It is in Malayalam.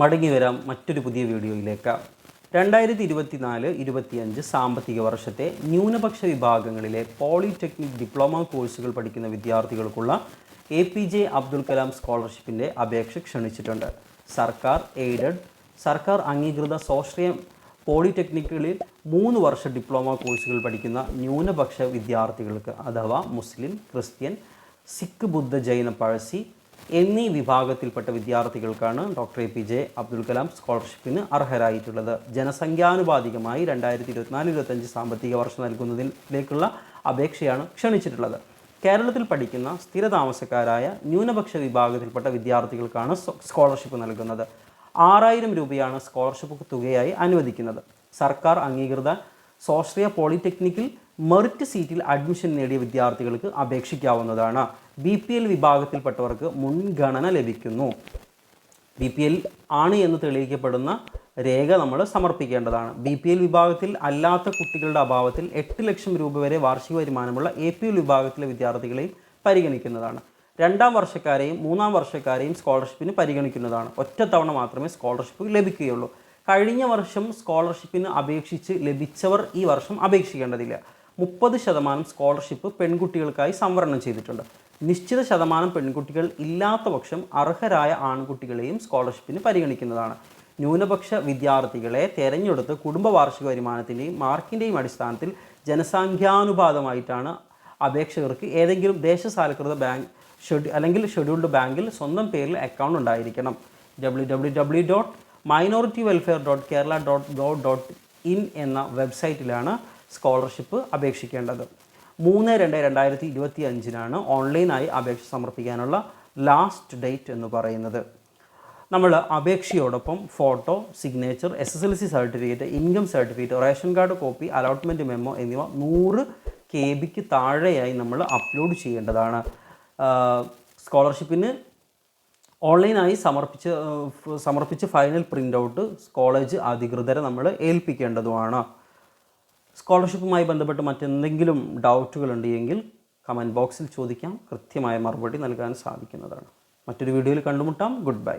മടങ്ങി വരാം മറ്റൊരു പുതിയ വീഡിയോയിലേക്ക്. രണ്ടായിരത്തി ഇരുപത്തി ഇരുപത്തിനാല് ഇരുപത്തിയഞ്ച് സാമ്പത്തിക വർഷത്തെ ന്യൂനപക്ഷ വിഭാഗങ്ങളിലെ പോളിടെക്നിക് ഡിപ്ലോമ കോഴ്സുകൾ പഠിക്കുന്ന വിദ്യാർത്ഥികൾക്കുള്ള A P J Abdul Kalam സ്കോളർഷിപ്പിന്റെ അപേക്ഷ ക്ഷണിച്ചിട്ടുണ്ട്. സർക്കാർ എയ്ഡഡ് സർക്കാർ അംഗീകൃത സ്വാശ്രയ പോളിടെക്നിക്കുകളിൽ മൂന്ന് വർഷ ഡിപ്ലോമ കോഴ്സുകൾ പഠിക്കുന്ന ന്യൂനപക്ഷ വിദ്യാർത്ഥികൾക്ക് അഥവാ മുസ്ലിം ക്രിസ്ത്യൻ സിഖ് ബുദ്ധ ജൈന പഴസി എന്നീ വിഭാഗത്തിൽപ്പെട്ട വിദ്യാർത്ഥികൾക്കാണ് doctor A P J Abdul Kalam സ്കോളർഷിപ്പിന് അർഹരായിട്ടുള്ളത്. ജനസംഖ്യാനുപാതികമായി രണ്ടായിരത്തി ഇരുപത്തിനാല് ഇരുപത്തഞ്ച് സാമ്പത്തിക വർഷം നൽകുന്നതിലേക്കുള്ള അപേക്ഷയാണ് ക്ഷണിച്ചിട്ടുള്ളത്. കേരളത്തിൽ പഠിക്കുന്ന സ്ഥിരതാമസക്കാരായ ന്യൂനപക്ഷ വിഭാഗത്തിൽപ്പെട്ട വിദ്യാർത്ഥികൾക്കാണ് സ്കോളർഷിപ്പ് നൽകുന്നത്. ആറായിരം രൂപയാണ് സ്കോളർഷിപ്പ് തുകയായി അനുവദിക്കുന്നത്. സർക്കാർ അംഗീകൃത സ്വാശ്രയ പോളിടെക്നിക്കിൽ മെറിറ്റ് സീറ്റിൽ അഡ്മിഷൻ നേടിയ വിദ്യാർത്ഥികൾക്ക് അപേക്ഷിക്കാവുന്നതാണ്. ബി പി എൽ വിഭാഗത്തിൽപ്പെട്ടവർക്ക് മുൻഗണന ലഭിക്കുന്നു. ബി പി എൽ ആണ് എന്ന് തെളിയിക്കപ്പെടുന്ന രേഖ നമ്മൾ സമർപ്പിക്കേണ്ടതാണ്. ബി പി എൽ വിഭാഗത്തിൽ അല്ലാത്ത കുട്ടികളുടെ അഭാവത്തിൽ എട്ട് ലക്ഷം രൂപ വരെ വാർഷിക വരുമാനമുള്ള എ പി എൽ വിഭാഗത്തിലെ വിദ്യാർത്ഥികളെയും പരിഗണിക്കുന്നതാണ്. രണ്ടാം വർഷക്കാരെയും മൂന്നാം വർഷക്കാരെയും സ്കോളർഷിപ്പിന് പരിഗണിക്കുന്നതാണ്. ഒറ്റത്തവണ മാത്രമേ സ്കോളർഷിപ്പ് ലഭിക്കുകയുള്ളൂ. കഴിഞ്ഞ വർഷം സ്കോളർഷിപ്പിന് അപേക്ഷിച്ച് ലഭിച്ചവർ ഈ വർഷം അപേക്ഷിക്കേണ്ടതില്ല. മുപ്പത് ശതമാനം സ്കോളർഷിപ്പ് പെൺകുട്ടികൾക്കായി സംവരണം ചെയ്തിട്ടുണ്ട്. നിശ്ചിത ശതമാനം പെൺകുട്ടികൾ ഇല്ലാത്ത പക്ഷം അർഹരായ ആൺകുട്ടികളെയും സ്കോളർഷിപ്പിന് പരിഗണിക്കുന്നതാണ്. ന്യൂനപക്ഷ വിദ്യാർത്ഥികളെ തെരഞ്ഞെടുത്ത് കുടുംബ വാർഷിക വരുമാനത്തിന്റെയും മാർക്കിന്റെയും അടിസ്ഥാനത്തിൽ ജനസംഖ്യാനുപാതമായിട്ടാണ് അപേക്ഷകർക്ക് ഏതെങ്കിലും ദേശസാൽകൃത ബാങ്ക് ഷെഡ്യൂ അല്ലെങ്കിൽ ഷെഡ്യൂൾഡ് ബാങ്കിൽ സ്വന്തം പേരിൽ അക്കൗണ്ട് ഉണ്ടായിരിക്കണം. W W W dot minority welfare dot Kerala dot gov dot in എന്ന വെബ്സൈറ്റിലാണ് സ്കോളർഷിപ്പ് അപേക്ഷിക്കേണ്ടത്. മൂന്ന് രണ്ട് രണ്ടായിരത്തി ഇരുപത്തി അഞ്ചിനാണ് ഓൺലൈനായി അപേക്ഷ സമർപ്പിക്കാനുള്ള ലാസ്റ്റ് ഡേറ്റ് എന്ന് പറയുന്നത്. നമ്മൾ അപേക്ഷയോടൊപ്പം photo signature S S L C certificate income certificate ration card copy allotment memo എന്നിവ നൂറ് കെ ബിക്ക് താഴെയായി നമ്മൾ അപ്ലോഡ് ചെയ്യേണ്ടതാണ്. സ്കോളർഷിപ്പിന് ഓൺലൈനായി സമർപ്പിച്ച് സമർപ്പിച്ച് ഫൈനൽ പ്രിന്റ് ഔട്ട് കോളേജ് അധികൃതരെ നമ്മൾ ഏൽപ്പിക്കേണ്ടതുമാണ്. സ്കോളർഷിപ്പുമായി ബന്ധപ്പെട്ട് മറ്റെന്തെങ്കിലും ഡൗട്ടുകൾ ഉണ്ടെങ്കിൽ കമന്റ് ബോക്സിൽ ചോദിക്കാം. കൃത്യമായ മറുപടി നൽകാൻ സാധിക്കുന്നതാണ്. മറ്റൊരു വീഡിയോയിൽ കണ്ടുമുട്ടാം. Good bye.